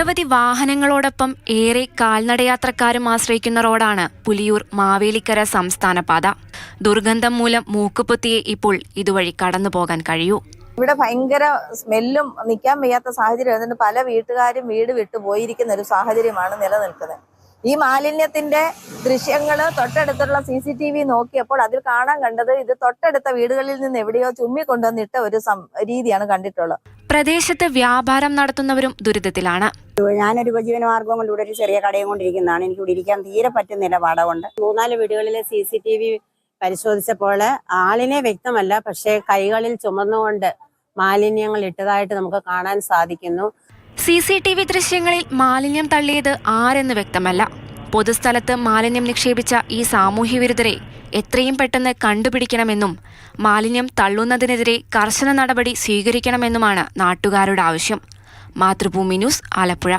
നിരവധി വാഹനങ്ങളോടൊപ്പം ഏറെ കാൽനടയാത്രക്കാരും ആശ്രയിക്കുന്ന റോഡാണ് പുലിയൂർ മാവേലിക്കര സംസ്ഥാന പാത. ദുർഗന്ധം മൂലം മൂക്കുപൊത്തിയെ ഇപ്പോൾ ഇതുവഴി കടന്നു പോകാൻ കഴിയൂ. ഇവിടെ ഭയങ്കര സ്മെല്ലും നിൽക്കാൻ വയ്യാത്ത സാഹചര്യം പല വീട്ടുകാരും വീട് വിട്ടു പോയിരിക്കുന്ന ഒരു സാഹചര്യമാണ് നിലനിൽക്കുന്നത്. ഈ മാലിന്യത്തിന്റെ ദൃശ്യങ്ങൾ തൊട്ടടുത്തുള്ള സി സി ടി വി നോക്കിയപ്പോൾ അതിൽ കാണാൻ കണ്ടത് ഇത് തൊട്ടടുത്ത വീടുകളിൽ നിന്ന് എവിടെയോ ചുമ്മി കൊണ്ടുവന്നിട്ട ഒരു രീതിയാണ് കണ്ടിട്ടുള്ളത്. പ്രദേശത്ത് വ്യാപാരം നടത്തുന്നവരും ദുരിതത്തിലാണ്. ഞാനൊരു ഉപജീവനമാർഗം കൊണ്ട് ഇവിടെ ഒരു ചെറിയ കടയും കൊണ്ടിരിക്കുന്നതാണ്. എനിക്ക് ഇവിടെ ഇരിക്കാൻ തീരെ പറ്റുന്നില്ല പാട കൊണ്ട് മൂന്നാൽ വീടുകളിലെ സി സി ടി വി പരിശോധിച്ചപ്പോൾ ആളിനെ വ്യക്തമല്ല പക്ഷേ കൈകളിൽ ചുമന്നുകൊണ്ട് മാലിന്യങ്ങൾ ഇട്ടതായിട്ട് നമുക്ക് കാണാൻ സാധിക്കുന്നു. സി സി ടി വി ദൃശ്യങ്ങളിൽ മാലിന്യം തള്ളിയത് ആരെന്ന് വ്യക്തമല്ല. പൊതുസ്ഥലത്ത് മാലിന്യം നിക്ഷേപിച്ച ഈ സാമൂഹ്യവിരുദ്ധരെ എത്രയും പെട്ടെന്ന് കണ്ടുപിടിക്കണമെന്നും മാലിന്യം തള്ളുന്നതിനെതിരെ കർശന നടപടി സ്വീകരിക്കണമെന്നുമാണ് നാട്ടുകാരുടെ ആവശ്യം. മാതൃഭൂമി ന്യൂസ് ആലപ്പുഴ.